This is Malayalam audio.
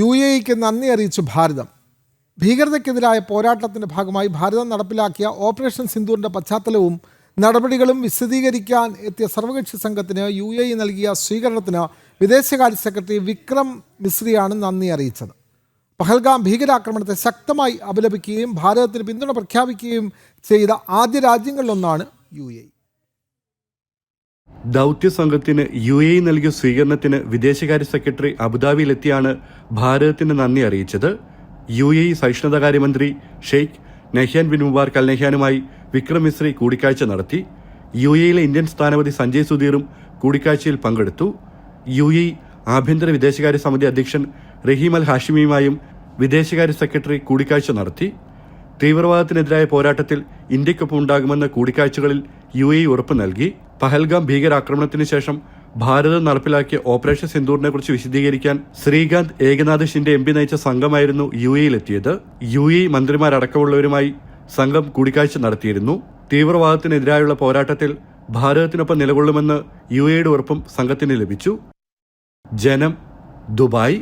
യു എ ഇക്ക് നന്ദി അറിയിച്ചു ഭാരതം. ഭീകരതയ്ക്കെതിരായ പോരാട്ടത്തിന്റെ ഭാഗമായി ഭാരതം നടപ്പിലാക്കിയ ഓപ്പറേഷൻ സിന്ധുവിന്റെ പശ്ചാത്തലവും നടപടികളും വിശദീകരിക്കാൻ എത്തിയ സർവകക്ഷി സംഘത്തിന് യു എ ഇ നൽകിയ സ്വീകരണത്തിന് വിദേശകാര്യ സെക്രട്ടറി വിക്രം മിശ്രിയാണ് നന്ദി അറിയിച്ചത്. പഹൽഗാം ഭീകരാക്രമണത്തെ ശക്തമായി അപലപിക്കുകയും ഭാരതത്തിന് പിന്തുണ പ്രഖ്യാപിക്കുകയും ചെയ്ത ആദ്യ രാജ്യങ്ങളിലൊന്നാണ് യു എ ഇ ദൗത്യ സംഘത്തിന് യു എ നൽകിയ സ്വീകരണത്തിന് വിദേശകാര്യ സെക്രട്ടറി അബുദാബിയിലെത്തിയാണ് ഭാരതത്തിന് നന്ദി അറിയിച്ചത്. U A സഹിഷ്ണുതാകാര്യമന്ത്രി Sheikh Nahyan bin Mubarak Al നെഹ്യാനുമായി Vikram Misri കൂടിക്കാഴ്ച നടത്തി. യു എയിലെ ഇന്ത്യൻ സ്ഥാനപതി സഞ്ജയ് സുധീറും കൂടിക്കാഴ്ചയിൽ പങ്കെടുത്തു. യു എ ആഭ്യന്തര വിദേശകാര്യ സമിതി അധ്യക്ഷൻ റഹീം അൽ ഹാഷിമിയുമായും വിദേശകാര്യ സെക്രട്ടറി കൂടിക്കാഴ്ച നടത്തി. തീവ്രവാദത്തിനെതിരായ പോരാട്ടത്തിൽ ഇന്ത്യക്കൊപ്പം ഉണ്ടാകുമെന്ന കൂടിക്കാഴ്ചകളിൽ യു എ ഉറപ്പ് നൽകി. പഹൽഗാം ഭീകരാക്രമണത്തിന് ശേഷം ഭാരതം നടപ്പിലാക്കിയ ഓപ്പറേഷൻ സിന്ദൂറിനെ കുറിച്ച് വിശദീകരിക്കാൻ ശ്രീകാന്ത് ഏകനാഥ് ഷിൻഡെ എം പി നയിച്ച സംഘമായിരുന്നു യു എയിലെത്തിയത് യു എ മന്ത്രിമാരടക്കമുള്ളവരുമായി സംഘം കൂടിക്കാഴ്ച നടത്തിയിരുന്നു. തീവ്രവാദത്തിനെതിരായുള്ള പോരാട്ടത്തിൽ ഭാരതത്തിനൊപ്പം നിലകൊള്ളുമെന്ന് യു എയുടെ ഉറപ്പും സംഘത്തിന് ലഭിച്ചു. ജനം ദുബായ്.